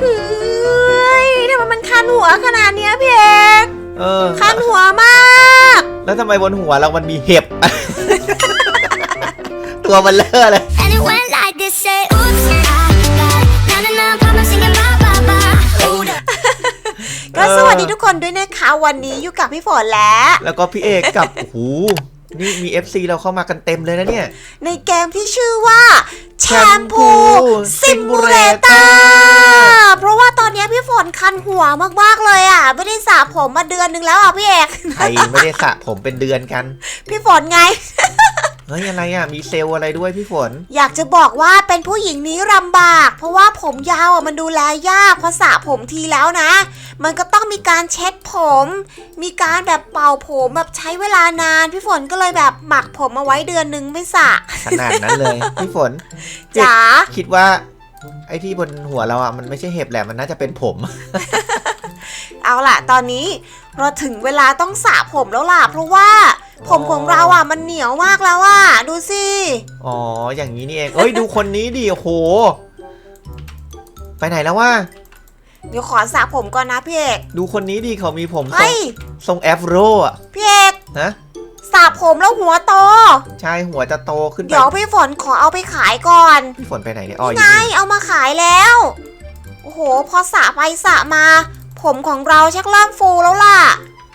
เฮ้ยทำไมมันคันหัวขนาดเนี้ยพี่เอกเออ คันหัวมาก แล้วทำไมบนหัวเรามันมีเห็บ ตัวมันเลอะเลย And it went like this, say, oops, I got na na na, papa singing ba ba ba. Hold up. ก็สวัสดีทุกคนด้วยนะคะ วันนี้อยู่กับพี่ฝนและแล้วก็พี่เอกกับ โอ้โหนี่มี FC เราเข้ามากันเต็มเลยนะเนี่ย ในเกมที่ชื่อว่าแชมพู Shampoo ซิมูเลเตอ Simulator ร์เพราะว่าตอนนี้พี่ฝนคันหัวมากๆเลยอะ ไม่ได้สระผมมาเดือนนึงแล้วอะพี่เอก ใครไม่ได้สระผมเป็นเดือนกัน พี่ฝนไง เฮ้ยอะไรอะมีเซลล์อะไรด้วยพี่ฝน อยากจะบอกว่าเป็นผู้หญิงนี้ลำบาก เพราะว่าผมยาวอะมันดูแลยากพอสระผมทีแล้วนะ มันก็ต้องมีการเช็ดผม มีการแบบเป่าผมแบบใช้เวลานาน พี่ฝนก็เลยแบบหมักผมเอาไว้เดือนนึงไม่สระขนาดนั้นเลย พี่ฝนจ๋าคิดว่า ไอ้ที่บนหัวเราอะมันไม่ใช่เห็บแหละมันน่าจะเป็นผม เอาล่ะ ตอนนี้เราถึงเวลาต้องสระผมแล้วล่ะ เพราะว่า ผมของเราอะมันเหนียวมากแล้วอะดูสิอ๋ออย่างนี้นี่เองเอ้ยดูคนนี้ดิโอ้โหไปไหนแล้ววะเดี๋ยวขอสระผมก่อนนะพี่เอกดูคนนี้ดิเขามีผมทรเฮ้งยทรงแอฟโรอะพี่เอกนะสระผมแล้วหัวโต ใช่หัวจะโตขึ้นไปเดี๋ยวพี่ฝนขอเอาไปขายก่อน พี่ฝนไปไหนเนี่ยอ๋ออยู่ไงนี่เอามาขายแล้ว โอ้โห พอสระไปสระมา ผมของเราชักเริ่มฟูแล้วล่ะ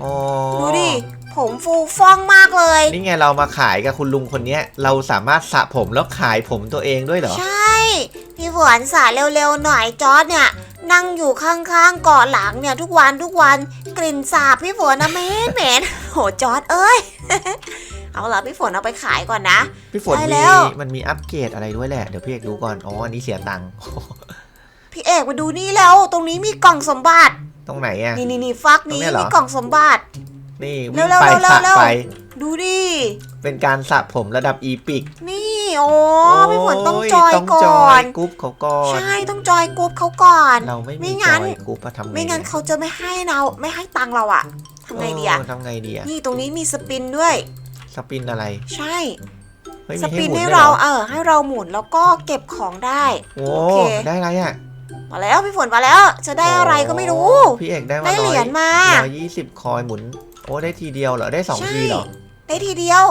อ๋อดูดิ ผมฟูฟ่องมากเลย นี่ไงเรามาขายกับคุณลุงคนเนี้ย เราสามารถสระผมแล้วขายผมตัวเองด้วยเหรอ ใช่ พี่ฝนสระเร็วๆหน่อยจอร์ดเนี่ย นั่งอยู่ข้างๆเกาะหลังเนี่ย ทุกวันทุกวันกลิ่นสาบพี่ฝนนะเหม็นเหม็นโหจอร์ดเอ้ย เอาล่ะพี่ฝนเอาไปขายก่อนนะ พี่ฝนได้มีแล้วมันมีอัปเกรดอะไรด้วยแหละ เดี๋ยวพี่เอกดูก่อน อ๋อ อันนี้เสียตังค์ พี่เอกมาดูนี่แล้ว ตรงนี้มีกล่องสมบัติ ตรงไหนอะนี่นี่นี่ฟักนี้ตรงเนี้ยเหรอ มีกล่องสมบัติ นี่เร็วิ่วงๆไปเร็วๆสระเร็วๆ ไป ดูดิ เป็นการสระผมระดับอีพิกนี่โอ้พี่ฝนต้องจอยต้องก่จออยนกรุ๊ปเขาก่อน ใช่ต้องจอยกรุ๊ปเขาก่อน เราไม่ไม่มีงั้จนอยกรุ๊ปอะทำไงไม่งั้นอะเขาจะไม่ให้เราไม่ให้ตังค์เราอะทำไงดีอะเออทำไงดีอะนี่ตรงนี้มีสปินด้วย สปินอะไรใช่ เฮ้ยสมีให้ปินหมุนให้ด้วยเราเหรอเออให้เราหมุนแล้วก็เก็บของได้ โอ้โอเค ได้อะไรอะมาแล้วพี่ฝนมาแล้ว จะได้อะไรก็ไม่รู้ พี่เอกได้มาได้เหรียญมา ร้อยยี่สิบคอยหมุน โอ้ได้ทีเดียวเหรอได้สองใช่ทีเหรอ ได้ทีเดียว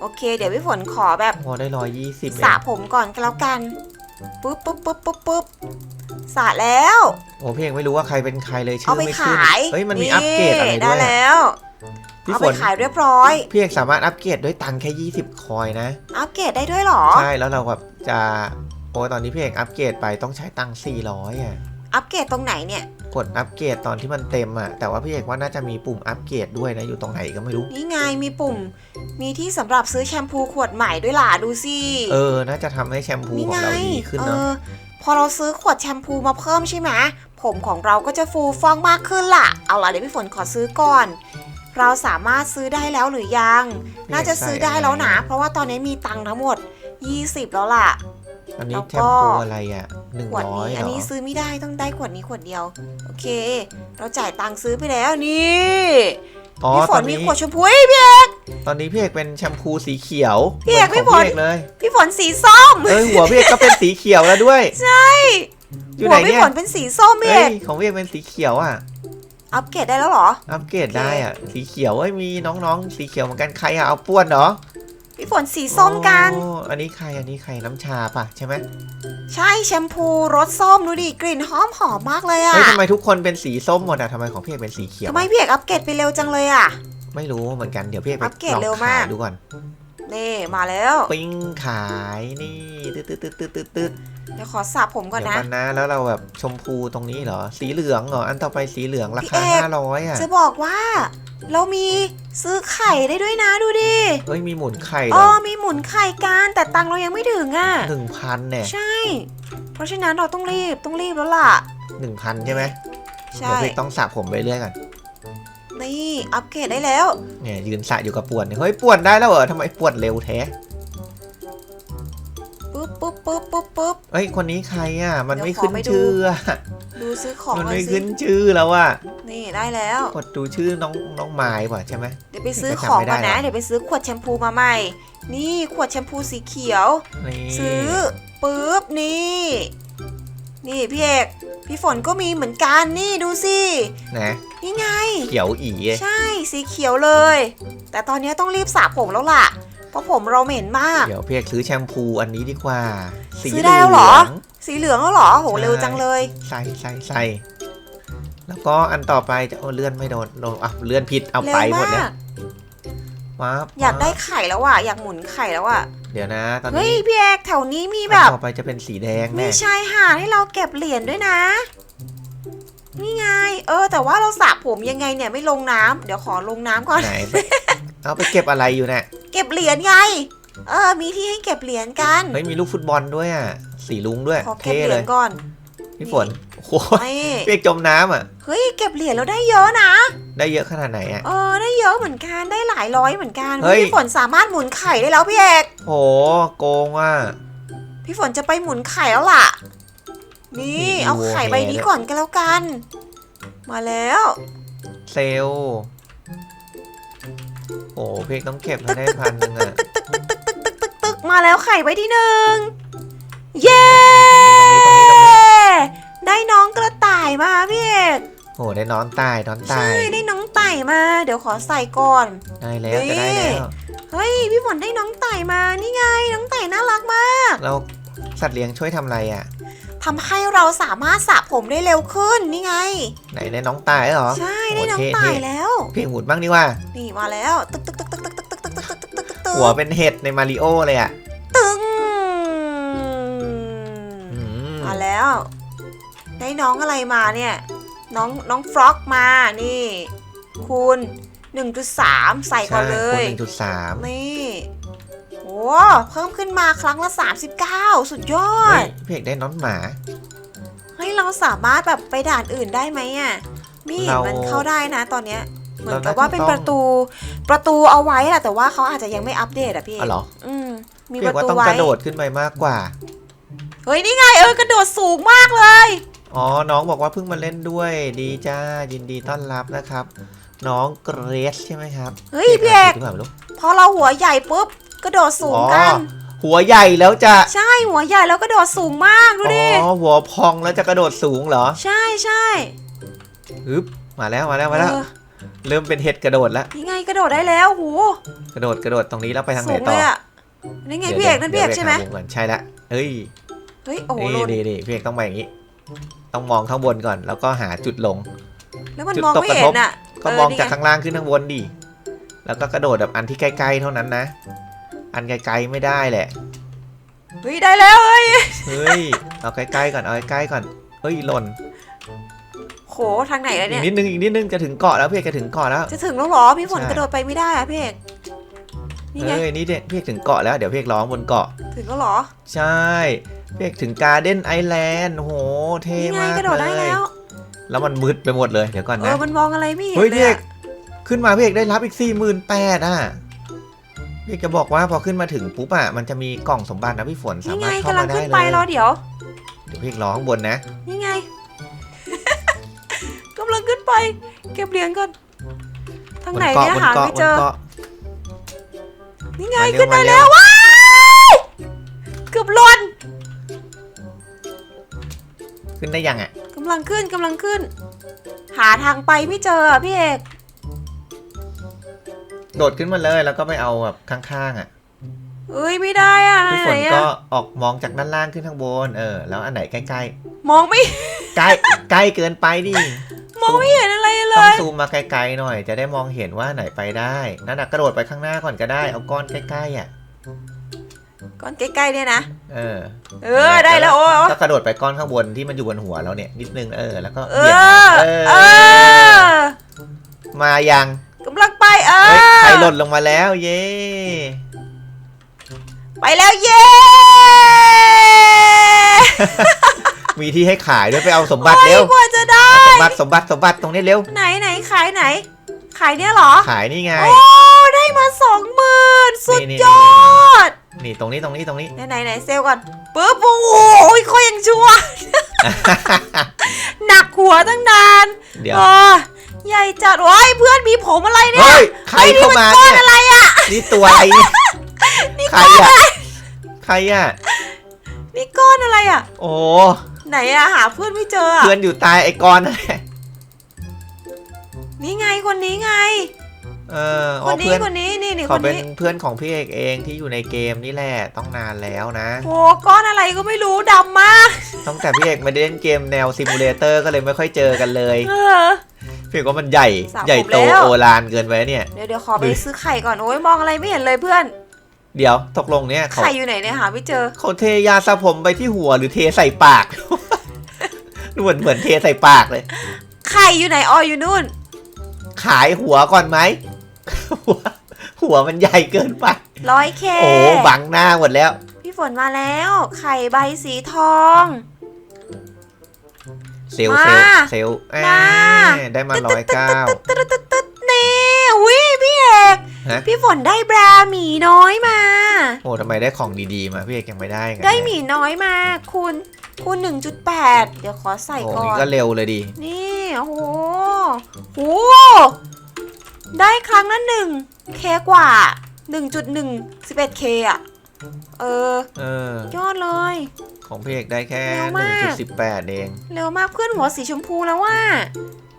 โอเค เดี๋ยวพี่ฝนขอแบบโอ้ได้ร้อยยี่สิบสระผมก่อนก็แล้วกันปุ๊บปุ๊บปุ๊บปุ๊บปุ๊บสระแล้ว โอ้พี่เอกไม่รู้ว่าใครเป็นใครเลยชื่เอาอไปไม่ขึ้นขายเฮ้ยมันมีอัปเกรดอะไรได้ด้วยอะแล้วพี่เอาฝไปนขายเรียบร้อย พี่เอกสามารถอัปเกรดด้วยตังค์แค่ยี่สิบคอยนะ อัปเกรดได้ด้วยเหรอ ใช่ แล้วเราแบบจะ โอ้ตอนนี้พี่เอกอัปเกรดไปต้องใช้ตังค์สี่ร้อยอะ อัปเกรดตรงไหนเนี่ย กดอัปเกรดตอนที่มันเต็มอะแต่ว่าพี่เอกว่าน่าจะมีปุ่มอัปเกรดด้วยนะอยู่ตรงไหนก็ไม่รู้ นี่ไงมีปุ่ม มีที่สำหรับซื้อแชมพูขวดใหม่ด้วยล่ะดูสิเออ น่าจะทำให้แชมพูนี่ของไงเราดีขึ้นเอเนาะอพอเราซื้อขวดแชมพูมาเพิ่มใช่ไหมผมของเราก็จะฟูฟ่องมากขึ้นล่ะ เอาล่ะเดี๋ยวพี่ฝนขอซื้อก่อน เราสามารถซื้อได้แล้วหรือยัง น่าจะซื้อได้แล้วนะ เพราะว่าตอนนี้มีตังค์ทั้งหมด 20 แล้วล่ะ อันนี้แล้วแชก็มพูอะไรอะหนึ่งขวดร้อยนี้เหอันรอนี้ซื้อไม่ได้ต้องได้ขวดนี้ขวดเดียว โอเค เราจ่ายตังค์ซื้อไปแล้วนี่อ๋อพี่ฝตอนนมีนี้ขวดชมพูเฮ้ยพี่ตอนนี้พี่เอกเป็นแชมพูสีเขียวพี่เอกหมืนพี่ขฝองนพี่เอกเลยพี่ฝนสีส้มเอ้ยหัวพี่เอกก็เป็นสีเขียวแล้วด้วยใช่อยู่หัไหนวพี่เนี่ยฝนเป็นสีส้มพี่เอเอ้กยของพี่เอกเป็นสีเขียวอะ อัปเกรดได้แล้วเหรอ อัปเกรดได้อะ สีเขียวเอ้ยมีน้องๆ สีเขียวเหมือนกันใครอะเอาป้วนเหรอ พี่ฝนสีส้มกันอ๋ออันนี้ใครอันนี้ใครน้ำชาป่ะใช่ไหมใช่แชมพูรสส้มดูดิกลิ่นหอมหอมมากเลยอะเฮ้ยทำไมทุกคนเป็นสีส้มหมดอะทำไมของพี่เอกเป็นสีเขียวทำไมพี่เอกอัปเกรดไปเร็วจังเลยอะไม่รู้เหมือนกันเดี๋ยวพี่เอกไปอัปเกรดลองเร็วขามายกดูก่อนนี่มาแล้ว ปิ้งขายนี่ตืดตืดตืดตืดตืดตืด เดี๋ยวขอสระผมก่อนเดี๋ยวนะ กันนะแล้วเราแบบชมพูตรงนี้เหรอ สีเหลืองเหรอ อันต่อไปสีเหลืองราพี่คาเอก ห้าร้อยอะจะบอกว่า เรามีซื้อไข่ได้ด้วยนะดูดิเฮ้ยมีหมุนไข่เหรอ๋ออมีหมุนไข่กันแต่ตังค์เรายังไม่ถึงอะหนึ่งพันเนี่ยใช่ เพราะฉะนั้นเราต้องรีบต้องรีบแล้วล่ะ หนึ่งพันใช่ไหมใช่เดี๋ยวพี่ต้องสระผมไปเรื่อยก่อนนี่อัปเกรดได้แล้ว เนี่ยยืนสระอยู่กับป่วนเนี่ยเฮ้ยป่วนได้แล้วเหรอทำไมป่วนเร็วแท้ ปุ๊บปุ๊บปุ๊บปุ๊บปุ๊บเฮ้ยคนนี้ใครอะ มันเดี๋ยวไม่ขอขึ้นไปดูชื่ออะดูซื้อของมันก่อนไม่สิขึ้นชื่อแล้วอะนี่ได้แล้ว กดดูชื่อน้องน้องไม้ป่ะใช่ไหมเดี๋ยวไปซื้อไม่ขจำองไม่ได้ก่อนนะหรอเดี๋ยวไปซื้อขวดแชมพูมาใหม่ นี่ขวดแชมพูสีเขียวนี่ซื้อปุ๊บนี่ นี่พี่เอกพี่ฝนก็มีเหมือนกันนี่ดูสินะนี่ไง เขียวอีใช่สีเขียวเลย แต่ตอนนี้ต้องรีบสระผมแล้วล่ะ เพราะผมเราเหม็นมาก เดี๋ยวพี่เอกซื้อแชมพูอันนี้ดีกว่า สีซื้อได้แล้วเหรอลืองสีเหลืองแล้วเหรอโหใช่เร็วจังเลย ใส่ใส่ใส่แล้วก็อันต่อไปจะโอ้เลื่อนไม่โดนโดนอะเลื่อนผิดเอาเร็ไปวหมดมาเลยกว้าบอยากได้ไข่แล้วอะอยากหมุนไข่แล้วอะเดี๋ยวนะตอนเฮ้ยนี้พี่เอกแถวนี้มีอันแบบต่อไปจะเป็นสีแดงมีแน่ชายหาดให้เราเก็บเหรียญด้วยนะนี่ไง เออ แต่ว่าเราสระผมยังไงเนี่ยไม่ลงน้ำเดี๋ยวขอลงน้ำก่อนไหนไปเอาไปเก็บอะไรอยู่เนี่ย เก็บเหรียญไง เออ มีที่ให้เก็บเหรียญกัน เฮ้ยมีลูกฟุตบอลด้วยอะ สีลุงด้วย ขอเก็บเท่เหรีเลยยญก่อนพี่ฝนโอ้โหนี่เปียกจมน้ำอะ เฮ้ย เก็บเหรียญแล้วได้เยอะนะ ได้เยอะขนาดไหนอะ เออ ได้เยอะเหมือนกัน ได้หลายร้อยเหมือนกันเฮ้ย พี่ฝนสามารถหมุนไข่ได้แล้วพี่เอก โหโกงอะ พี่ฝนจะไปหมุนไข่แล้วล่ะ นี่มีเอาไข่ใบนี้ก่อนก็แล้วกัน มาแล้ว เซลลโอ้ เพียกต้องเก็บให้ได้พันหนึ่งอะตึกตึกตึกมาแล้วไข่ใบที่หนึ่งเย้ตรงนี้ตรงนี้ได้น้องกระต่ายมาพี่เอกโอ้ได้นอนตายนอนตาใช่ยได้น้องไต่มา เดี๋ยวขอใส่ก่อน ได้แล้วจะได้แล้วเฮ้ยพี่ฝนได้น้องไต่มานี่ไงน้องไต่น่ารักมากแล้วสัตว์เลี้ยงช่วยทำอะไรอะ ทำให้เราสามารถสระผมได้เร็วขึ้นนี่ไง ไหนได้น้องตายเหรอ ใช่ได้น้องโอ้เท่ไต่เท่แล้ว เพียงหมุนบ้างดีกว่า นี่มาแล้วตึกตึกตึกตึกตึกตึกตึกตึกตึกตึกตึกตึกตึกหัวเป็นเห็ดในมาริโอเลยอะ ตึงอืมมาแล้ว ได้น้องอะไรมาเนี่ย น้องน้องฟล็อกมานี่ คูณ1.3 ใส่ก่อนเลใช่ยหนึ่งจุดสามนี่โอ้ เพิ่มขึ้นมาครั้งละ 39 สุดยอเฮ้ดยเพียกได้น้องหมาให้เราสามารถแบบไปด่านอื่นได้ไหมอะไม่เห็นเรามันเข้าได้นะตอนเนี้ย เหมือนเรากับน่าว่าจะเป็นต้องประตูประตูเอาไว้แหละแต่ว่าเขาอาจจะยังไม่อัปเดตอะพี่อ๋อเหรออืมมีเพีปยกระว่าตูต้องไว้กระโดดขึ้นไปมากกว่า เฮ้ยนี่ไงเออกระโดดสูงมากเลย อ๋อ น้องบอกว่าเพิ่งมาเล่นด้วย ดีจ้า ยินดีต้อนรับนะครับ น้องเกรซใช่ไหมครับเฮ้ยพี่เอกหรือเปล่าไม่รู้พอเราหัวใหญ่ปุ๊บ กระโดดสูงอ๋อกัน หัวใหญ่แล้วจะ ใช่หัวใหญ่แล้วกระโดดสูงมากดูอ๋ดิอหัวพองแล้วจะกระโดดสูงเหรอ ใช่ใช่ฮึบมาแล้วมาแล้วมาแล้วเออเริ่มเป็นเห็ดกระโดดแล้วนี่ไงกระโดดได้แล้วหูกระโดดกระโดดตรงนี้แล้วไปทางไหสูนงต่เลอยอะนี่ไงดี๋ยวพี่เอกนั่นพี่เอกดี๋ยวใช่ไหมปาวงก่อนใช่ละเฮ้ยเฮ้ยโอ้โหนี่หล่นนี่นี่พี่เอกต้องไปอย่างนี้ ต้องมองข้างบนก่อน แล้วก็หาจุดลง แล้วมันจุดมองตกไม่กระเห็ทนบอะก็เมองจากนี่ไข้างล่างขึ้นข้างบนดิแล้วก็กระโดดแบบอันที่ใกล้ๆเท่านั้นนะ อันไกลๆไม่ได้แหละ เฮ้ยได้แล้วเฮ้ย เฮ้ย เอาใกล้ๆก่อน เอาใกล้ๆก่อน เฮ้ยหล่น โหทางไหนแล้วอีเนี่กย นิดนึง อีกนิดนึงจะถึงเกาะแล้วพี่เอกจะถึงเกาะแล้ว จะถึงแล้วเหรอพี่ฝนใช่ กระโดดไปไม่ได้อะพี่เอกนี่ไงเฮ้ย นี่เนี่ยพี่เอกถึงเกาะแล้ว เดี๋ยวพี่เอกร้องบนเกาะ ถึงแล้วเหรอ ใช่ พี่เอกถึงการ์เด้นไอแลนด์โห เท่นี่ไงมากกระโดดได้เลยแล้ว แล้วมันมืดไปหมดเลย เดี๋ยวก่อนเอนะ อมันมองอะไรไม่เห็นเฮ้ยเลพี่ยเออะกขึ้นมาพี่เอกได้รับอีกสี่หมื่นแปดอะ พี่เอกจะบอกว่าพอขึ้นมาถึงปุ๊บอะมันจะมีกล่องสมบัตินะพี่ฝนสานี่ไงมารถเข้ากำลัมางได้ขึ้นเลไปยรอเดี๋ยว เดี๋ยวพี่เอกร้องบนนะนี่ไง กำลังขึ้นไป เก็บเหรียญก่อนทางบนไหนเกาะเนี่ยบนหาเกาะไม่บเจนอ เกาะ นี่ไงมาเร็วขึ้นได้มาเร็แล้ว วว้ายเกือบหล่นขึ้นได้ยังอะกำลังขึ้นกำลังขึ้น หาทางไปไม่เจออะพี่เอก โดดขึ้นมาเลยแล้วก็ไปเอาแบบข้างๆอะเอ้ยไม่ได้อะไหพี่ฝนนอะก็ออกมองจากด้านล่างขึ้นข้างบน เออ แล้วอันไหนใกล้ มองไม่ๆ ใกล้ใกล้เกินไปดิ มองไม่เห็นอะไรเลต้องย ซูมมาไกลๆหน่อย จะได้มองเห็นว่าไหนไปได้นั่นน่ะกระโดดไปข้างหน้าก่อนก็ได้ เอาก้อนใกล้ๆอะ ก้อนใกล้ๆเนี่ยนะ เออเออได้แล้วโอ้ยก็กระโดดไปก้อนข้างบนที่มันอยู่บนหัวเราเนี่ย นิดนึงเออ แล้วก็เอเบี่ยงอ เอเออ อมายังกำลังไป เอเฮ้ยอใครหล่นลงมาแล้ว เย้ไปแล้วเย้ มีที่ให้ขายด้วยไปเอาสมบัติโอ้ยเร็วกว่าจะได้ สมบัติสมบัติสมบัติตรงนี้เร็ว ไหนไหนขายไหน ขายเนี่ยเหรอ ขายนี่ไง โอ้ ได้มาสองหมื่นสุดนี่ยอด นี่ตรงนี้ตรงนี้ตรงนี้ ไหนไหนไหนเซลลก่อนปึ๊บโอ้โหค่อยยังชั่ว หนักหัวตั้งนานเดี๋ยวเออ ใหญ่จัดโอ้ยเพื่อนมีผมอะไรเนี่ยเฮ้ยใครเข้ามาก้อเนี่ยนอะไรอะ นี่ตัวอะไรเนี่ยใครอะใครอะนี่ก้อนอะไรอะ โอ้ไไหนอะหาเพื่อนไม่เจออะเพื่อนอยู่ใตายไอ้กรนั่นแหละนี่ไงคนนี้ไง เออคอ๋อนนี้เพื่อนคนนี้นี่นี่คเขานเป็นนี้เพื่อนของพี่เอกเองที่อยู่ในเกมนี่แหละต้องนานแล้วนะ โอ้ก้อนอะไรก็ไม่รู้ดำมากตั้งแต่พี่เอกไม่ได้เล่นเกมแนวซิมูเลเตอร์ก็เลยไม่ค่อยเจอกันเลย เออ พี่เอกว่ามันใหญ่สระผมใหญ่โตแล้ว โอฬารเกินไปเนี่ย เดี๋ยวเดี๋ยวขอไปดูซื้อไข่ก่อนโอ้ยมองอะไรไม่เห็นเลยเพื่อน เดี๋ยวตกลงเนี่ยเขาไข่อยู่ไหนเนี่ยหาไม่เจอ เขาเทยาสระผมไปที่หัวหรือเทใส่ปาก เหมือนเหมือนเทใส่ปากเลย ไข่อยู่ไหนอ๋ออยู่นู่น ขายหัวก่อนไหม หัวหัวมันใหญ่เกินไป ร้อยเคโอ้บังหน้าหมดแล้ว พี่ฝนมาแล้ว ไข่ใบสีทอง เซลลมาเซลลเซลลแหมามได้มาร้อยเก้าตึ๊ดตึ๊ดตึ๊ดตึ๊ดนี่อุ้ยพี่เอกฮะพี่ฝนได้แบรหมีน้อยมา โอ้ทำไมได้ของดีๆมาพี่เอกยังไม่ได้กันได้หมีน้อยมาคุณคูณ1.8 เดี๋ยวขอใส่โอ้ก่อนี่นก็เร็วเลยดีนี่โอ้โหโหได้ครั้งละหนึ่งเคกว่า 1.1 11k อะ เออ เออ ยอดเลย ของพี่เอกได้แค่เร็วมาก1.18เอง เร็วมากเพื่อนหัวสีชมพูแล้วว่า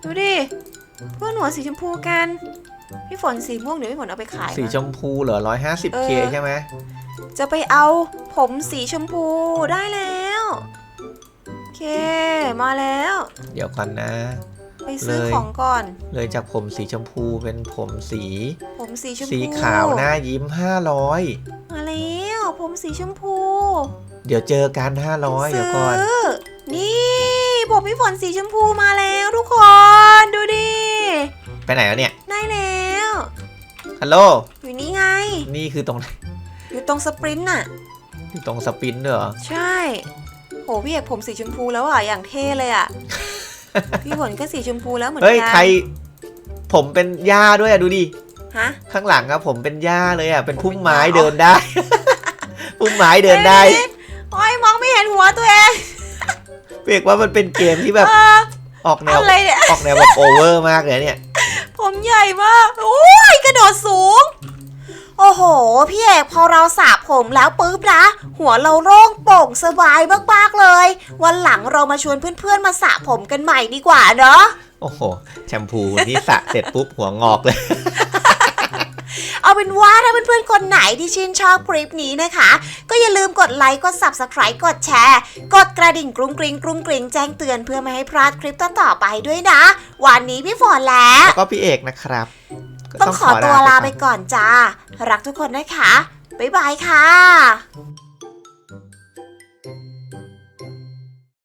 ดูดิเพื่อนหัวสีชมพูกันพี่ฝนสีม่วงเดี๋ยวพี่ฝนเอาไปขายนะ สีชมพูเหรอ 150k เออ ใช่ไหมจะไปเอาผมสีชมพูได้แล้วโอเค มาแล้ว เดี๋ยวก่อนนะ ไปซื้อเลย ของก่อน เลยจากผมสีชมพูเป็นผมสี ผมสีชมพูสีขาวหน้ายิ้ม500มาแล้ว ผมสีชมพูเดี๋ยวเจอกัน500เดี๋ยวก่อน ซื้นี่ผมพี่ฝนสีชมพูมาแล้วทุกคนดูดิไปไหนแล้วเนี่ย ได้แล้วฮัลโหล อยู่นี่ไง นี่คือตรงไหนอยู่ตรงสปรินต์น่ะ อยู่ตรงสปินด้วยเหรอ ใช่ โหพี่เอกผมสีชมพูแล้วอะอย่างเท่เลยอะ พี่ฝนก็สีชมพูแล้วเหมือนกัเฮ้ย ใคร ผมเป็นหญ้าด้วยอะดูดิ ฮะ ข้างหลังอะผมเป็นหญ้าเลยอะเป็นพุ่มไม้ผมเป็นหญ้าเดินได้ พุ่มไม้เดินได้เอ๊ะโอ้ยมองไม่เห็นหัวตัวเองเรียกว่ามันเป็นเกมที่แบบเออออกแนวอะไรเนี่ย ออกแนวแบบโอเวอร์มากเลยเนี่ย ผมใหญ่มากโอ้ยกระโดดสูง โอ้โห พี่เอกพอเราสระผมแล้วปุ๊บนะ หัวเราโล่งโปร่งสบายมากๆเลย วันหลังเรามาชวนเพื่อนๆมาสระผมกันใหม่ดีกว่าเนาะ โอ้โห แชมพูนี่สระเสร็จปุ๊บหัวงอกเลย เอาเป็นว่าถ้าเพื่อนๆ คนไหนที่ชื่นชอบคลิปนี้นะคะ ก็อย่าลืมกดไลค์ กด subscribe กดแชร์ กดกระดิ่งกรุ้งกริงกรุ้งกริงแจ้งเตือนเพื่อไม่ให้พลาดคลิปต่อๆไปด้วยนะ วันนี้พี่ฝนแล้ว แล้วก็พี่เอกนะครับก็ต้องขอตัวลาไปก่อนก่อนจ้า รักทุกคนนะคะ บ๊ายบายค่ะ